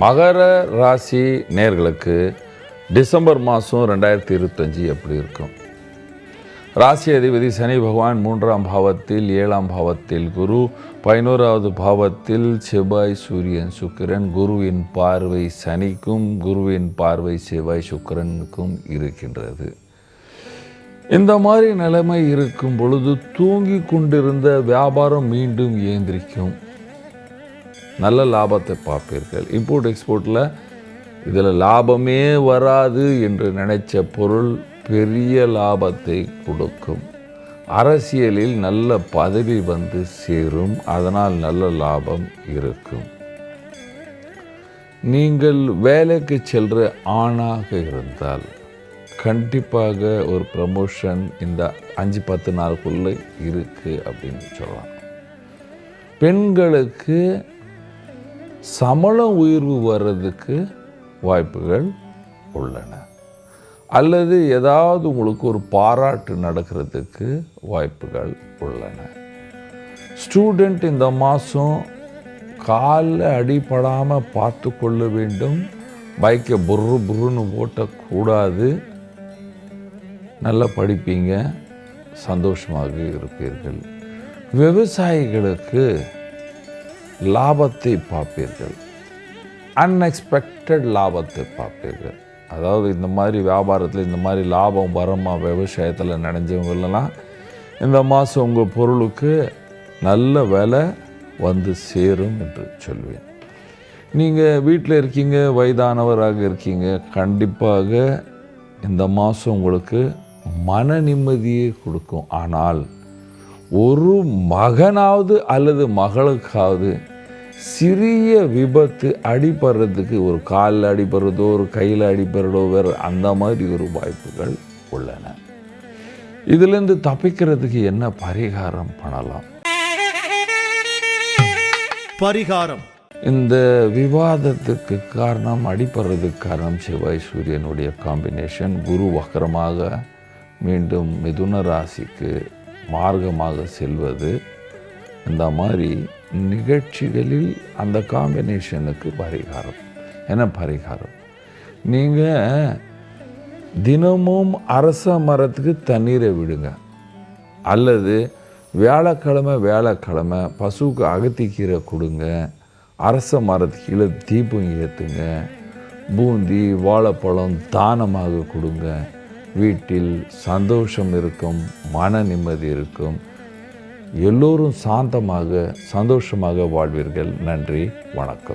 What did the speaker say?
மகர ராசி நேர்களுக்கு டிசம்பர் மாதம் ரெண்டாயிரத்தி இருபத்தஞ்சி எப்படி இருக்கும்? ராசி அதிபதி சனி பகவான் மூன்றாம் பாவத்தில் ஏழாம் பாவத்தில் குரு பதினோராவது பாவத்தில் செவ்வாய் சூரியன் சுக்கிரன். குருவின் பார்வை சனிக்கும் குருவின் பார்வை செவ்வாய் சுக்கிரனுக்கும் இருக்கின்றது. இந்த மாதிரி நிலைமை இருக்கும் பொழுது தூங்கி கொண்டிருந்த வியாபாரம் மீண்டும் இயந்திரிக்கும். நல்ல லாபத்தை பார்ப்பீர்கள். இம்போர்ட் எக்ஸ்போர்ட்டில் இதில் லாபமே வராது என்று நினைச்ச பொருள் பெரிய லாபத்தை கொடுக்கும். அரசியலில் நல்ல பதவி வந்து சேரும் அதனால் நல்ல லாபம் இருக்கும். நீங்கள் வேலைக்கு செல்ற ஆணாக இருந்தால் கண்டிப்பாக ஒரு ப்ரமோஷன் இந்த அஞ்சு பத்து நாளுக்குள்ளே இருக்குது அப்படின்னு சொல்லலாம். பெண்களுக்கு சமள உயர்வு வர்றதுக்கு வாய்ப்புகள் உள்ளன. அல்லது ஏதாவது உங்களுக்கு ஒரு பாராட்டு நடக்கிறதுக்கு வாய்ப்புகள் உள்ளன. ஸ்டூடெண்ட் இந்த மாதம் காலில் அடிபடாமல் பார்த்து கொள்ள வேண்டும். பைக்கை புர்ரு புர்ருன்னு ஓட்டக்கூடாது. நல்லா படிப்பீங்க. சந்தோஷமாக இருப்பீர்கள். விவசாயிகளுக்கு லாபத்தை பார்ப்பீர்கள். அன்எக்ஸ்பெக்டட் லாபத்தை பார்ப்பீர்கள். அதாவது இந்த மாதிரி வியாபாரத்தில் இந்த மாதிரி லாபம் வரமா விவசாயத்தில் நினைஞ்சவங்களெல்லாம் இந்த மாதம் உங்கள் பொருளுக்கு நல்ல விலை வந்து சேரும் என்று சொல்வேன். நீங்கள் வீட்டில் இருக்கீங்க வயதானவராக இருக்கீங்க கண்டிப்பாக இந்த மாதம் உங்களுக்கு மன நிம்மதியை கொடுக்கும். ஆனால் ஒரு மகனாவது அல்லது மகளுக்காவது சிறிய விபத்து அடிபடுறதுக்கு ஒரு காலில் அடிபடுறதோ ஒரு கையில் அடிபடுறதோ வேறு அந்த மாதிரி ஒரு வாய்ப்புகள் உள்ளன. இதிலிருந்து தப்பிக்கிறதுக்கு என்ன பரிகாரம் பண்ணலாம்? பரிகாரம். இந்த விவாதத்துக்கு காரணம் அடிபடுறதுக்கு காரணம் செவ்வாய் சூரியனுடைய காம்பினேஷன் குரு வக்கரமாக மீண்டும் மிதுன ராசிக்கு மார்க்கமாக செல்வது இந்த மாதிரி நிகழ்ச்சிகளில் அந்த காம்பினேஷனுக்கு பரிகாரம். என்ன பரிகாரம்? நீங்கள் தினமும் அரச மரத்துக்கு தண்ணீரை விடுங்க. அல்லது வியாழக்கிழமை வியாழக்கிழமை பசுவுக்கு அகத்திக்கீரை கொடுங்க. அரச மரத்துக்கு கீழே தீபம் ஏற்றுங்க பூந்தி வாழைப்பழம் தானமாக கொடுங்க. வீட்டில் சந்தோஷம் இருக்கும் மன நிம்மதி இருக்கும். எல்லோரும் சாந்தமாக சந்தோஷமாக வாழ்வீர்கள். நன்றி வணக்கம்.